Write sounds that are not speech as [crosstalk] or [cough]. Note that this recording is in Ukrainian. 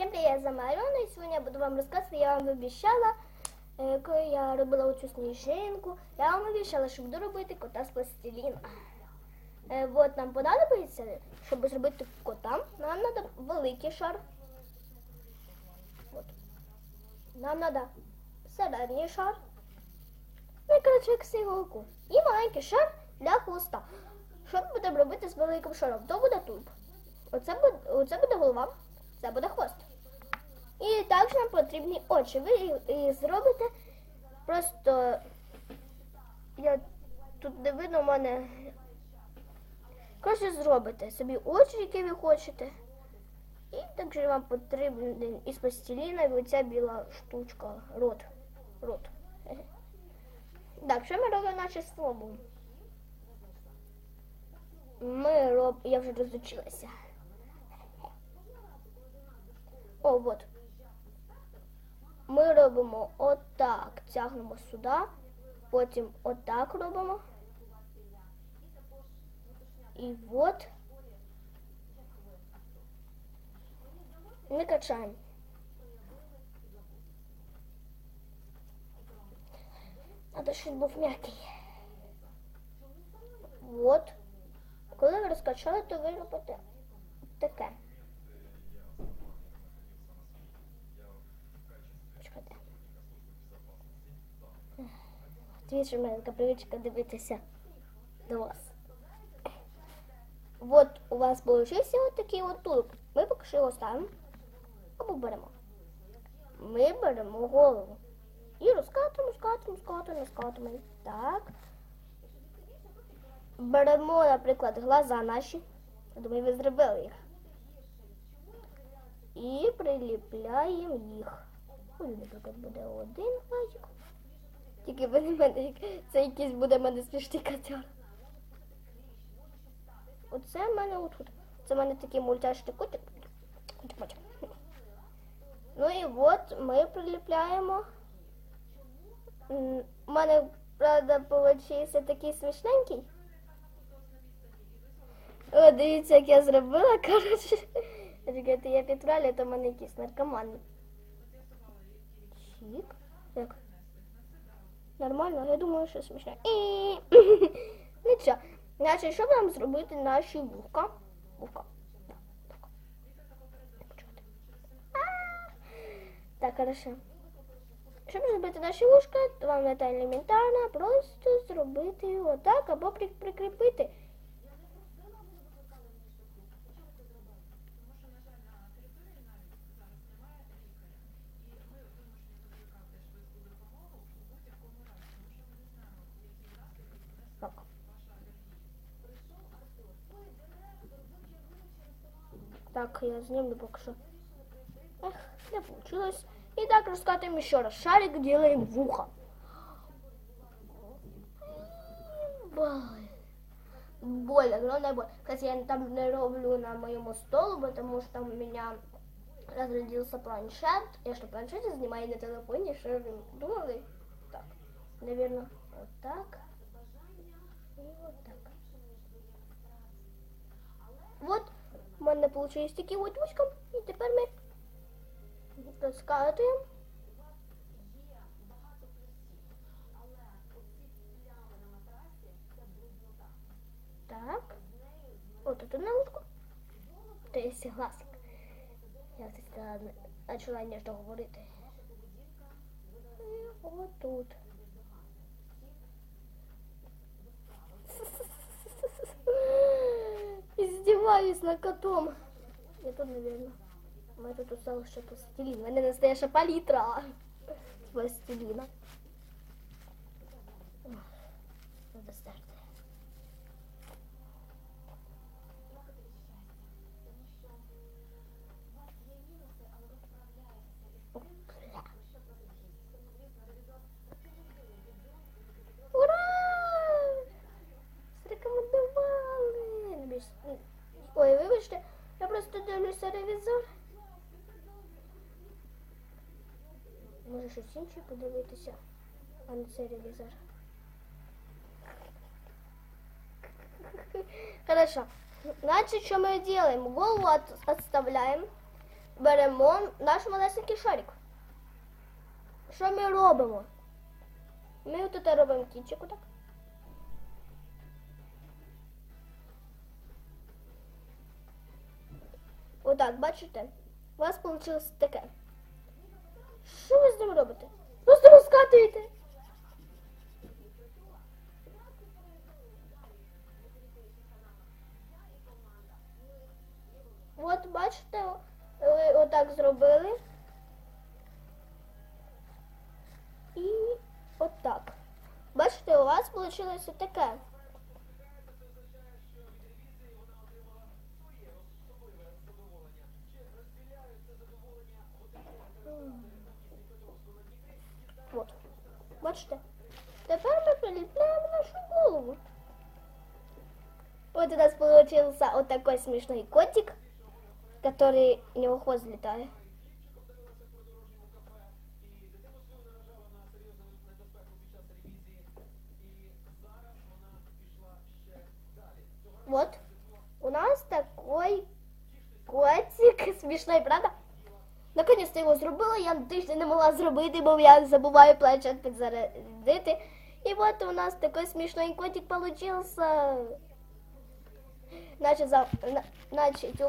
Всем привет, за Маріона, і сьогодні я буду вам розказувати, я вам обіцяла, е, коли я робила оцю сніжинку, я вам обіцяла, що буду робити кота з пластиліна. Е, От нам понадобиться, щоб зробити кота, нам треба великий шар. От. Нам треба середній шар. Ну коротше, як сиголку. І маленький шар для хвоста. Що ми будемо робити з великим шаром? То буде тулуб. Оце буде, оце буде голова, це буде хвост. І також нам потрібні очі. Ви їх- зробите просто. Я тут не видно в мене. Коротше, зробите собі очі, які ви хочете. І також вам потрібен із пластиліна оця біла штучка. Рот. Рот. [laughs] Так, що ми робимо наше слово? Ми роб... Я вже розучилася. [laughs] О, от. Ми робимо отак, тягнемо сюди, потім отак робимо. І от. Не качаємо. Надо, щоб був м'який. От. Коли ви розкачали, то ви робите таке. Дивіться, в мене така привичка дивитися до вас. От у вас получився от такий от тулуб. Ми поки що його ставимо або беремо. Ми беремо голову. І розкатуємо, скатуємо, скатуємо, скатуємо. Так. Беремо, наприклад, глаза наші. Я думаю, ви зробили їх. І приліпляємо їх. Ой, наприклад, буде один глазик. Тільки ви не мене, це якийсь буде в мене смішний котяр. Оце в мене отут. Це в мене такий мультяшний котик. Ну і от ми приліпляємо. У мене, правда, получився такий смішненький. О, дивіться, як я зробила, коротше. Чекайте, я підправлю, то в мене якийсь наркоман. Чик. Як? Нормально, я думаю, що смішно. І... [laughs] Нічого. Значить, що нам зробити наші вухка? Вухка. Да, вухка. Почекайте. А! Так, хорошо. Щоб зробити наші вушка, то вам та елементарно просто зробити його так або при- прикріпити. Так, я знімлю поки що. Эх, не получилось. И так раскатываем еще раз. Шарик делаем в ухо. Боль. Боль, огромная боль. Кстати, я там не на моем столу, потому что у меня разрядился планшет. Я что, планшете занимаю на телефоне, что думали? Так, наверное, вот так. Мене получились такі от вузьком, і тепер ми розкатуємо. Так. От тут на вушку. То є гласик. Я це почала ніжно говорити. І от Издеваюсь над котом. Тут, наверное. Мы тут устал еще пластилин. Меня настоящая палитра [laughs] пластилина. Надо старт. Ура! Зрекомендували! Ой, вибачте, я просто дивлюся ревізор. Може щось інше подивитися, а не цей ревізор. [laughs] Хорошо. Значит, что мы делаем? Голову отставляем. беремо наш малесенький шарик. Що ми робимо? Ми тут робимо кінчик отак. Отак, бачите? У вас вийшло таке. Що ви з ним робите? Просто розкатуєте. От бачите, ви отак зробили. І отак. Бачите, у вас вийшло таке. Бачите? Тепер ми приліпляємо нашу голову. Вот у нас получился вот такой смешной котик, который у него хвост летает. Вот у нас такой котик [laughs] смішний, правда? Наконець-то його зробила, я тиждень не могла зробити, бо я забуваю планшет підзарядити. І от у нас такой смішний котик получился. Значить, за, на- значить,